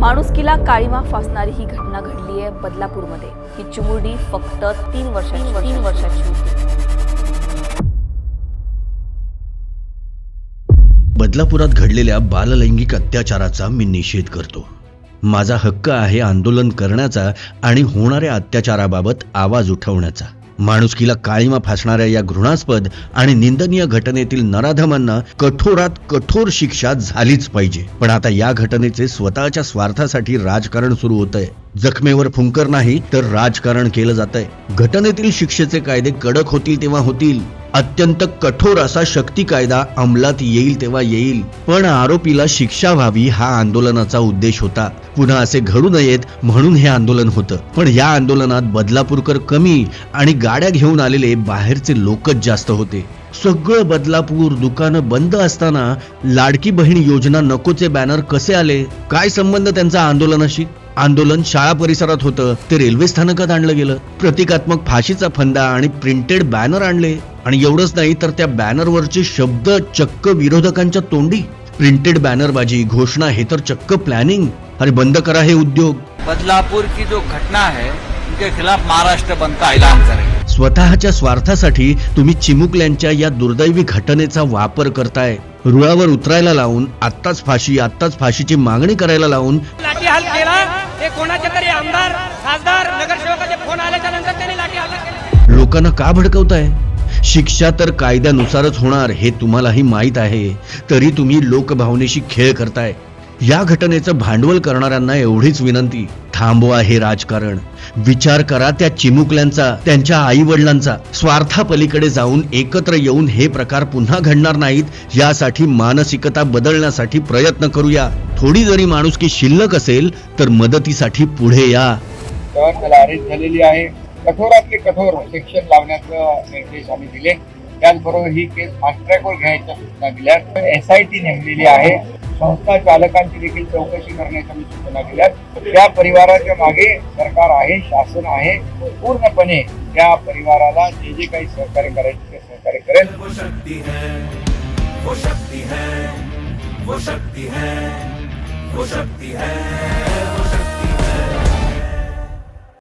माणुसकीला काळीमा फासणारी ही घटना घडली आहे बदलापूरमध्ये. ही चिमुरडी फक्त तीन वर्षाची तीन वर्षाची होती. बदलापुरात घडलेल्या बाललैंगिक अत्याचाराचा मी निषेध करतो. माझा हक्क आहे आंदोलन करण्याचा आणि होणाऱ्या अत्याचाराबाबत आवाज उठवण्याचा. माणुसकीला काळीमा फासणाऱ्या या घृणास्पद आणि निंदनीय घटनेतील नराधमांना कठोरात कठोर शिक्षा झालीच पाहिजे. पण आता या घटनेचे स्वतःच्या स्वार्थासाठी राजकारण सुरू होत आहे जखमेवर फुंकर नाही तर राजकारण केलं जात आहे घटनेतील शिक्षेचे कायदे कडक होतील तेव्हा होतील. अत्यंत कठोर असा शक्ती कायदा अंमलात येईल तेव्हा येईल. पण आरोपीला शिक्षा व्हावी हा आंदोलनाचा उद्देश होता. पुन्हा असे घडू नयेत म्हणून हे आंदोलन होतं. पण या आंदोलनात बदलापूरकर कमी आणि गाड्या घेऊन आलेले बाहेरचे लोकच जास्त होते. सगळं बदलापूर दुकानं बंद असताना लाडकी बहीण योजना नकोचे बॅनर कसे आले? काय संबंध त्यांचा आंदोलनाशी? आंदोलन शाळा परिसरात होतं ते रेल्वे स्थानकात आणलं गेलं. प्रतिकात्मक फाशीचा फंदा आणि प्रिंटेड बॅनर आणले. आणि एवढंच नाही तर त्या बॅनरवरचे शब्द चक्क विरोधकांच्या तोंडी. प्रिंटेड बॅनरबाजी घोषणा हे तर चक्क प्लॅनिंग. अरे बंद करा हे उद्योग. बदलापुर की जो घटना है उनके खिलाफ महाराष्ट्र बंद का ऐलान करेगा स्वतःच्या स्वार्थासाठी तुम्ही चिमुकल्यांच्या या दुर्दैवी घटनेचा वापर करताय. रुळावर उतरायला लावून आत्ताच फाशी आत्ताच फाशीची मागणी करायला लावून लाठीहाल केला. हे कोणाचे तरी आमदार खासदार नगरसेवकाचे फोन आल्याच्यानंतर त्यांनी लाठीहाल केला. लोकांना का भडकवताय? शिक्षा तर कायद्यानुसारच होणार हे तुम्हालाही माहीत आहे. तरी तुम्ही लोकभावनेशी खेळ करताय. या घटनेचं भांडवल करणाऱ्यांना एवढीच विनंती. थांबवा हे राजकारण. विचार करा त्या चिमुकल्यांचा त्यांच्या आई वडिलांचा स्वार्थापलीकडे जाऊन एकत्र येऊन हे प्रकार पुन्हा घडणार नाहीत यासाठी मानसिकता बदलण्यासाठी प्रयत्न करूया. थोडी जरी माणुसकी शिल्लक असेल तर मदतीसाठी पुढे या. अरेस्ट झालेली आहे. कठोरातले कठोर सेक्शन लावण्याचं निर्देश आम्ही दिले. त्याचबरोबर ही केस फास्ट ट्रॅकवर घ्यायच्या सूचना दिल्या एस आय टी नेमलेली आहे. संस्था चालकांची देखील चौकशी करण्याच्या मी सूचना केल्या त्या परिवाराच्या मागे सरकार आहे शासन आहे. पूर्णपणे त्या परिवाराला जे जे काही सहकार्य करायचे ते सहकार्य करेल. वो शक्ति है वो शक्ती है वो शक्ती है हो वो शक्ति है.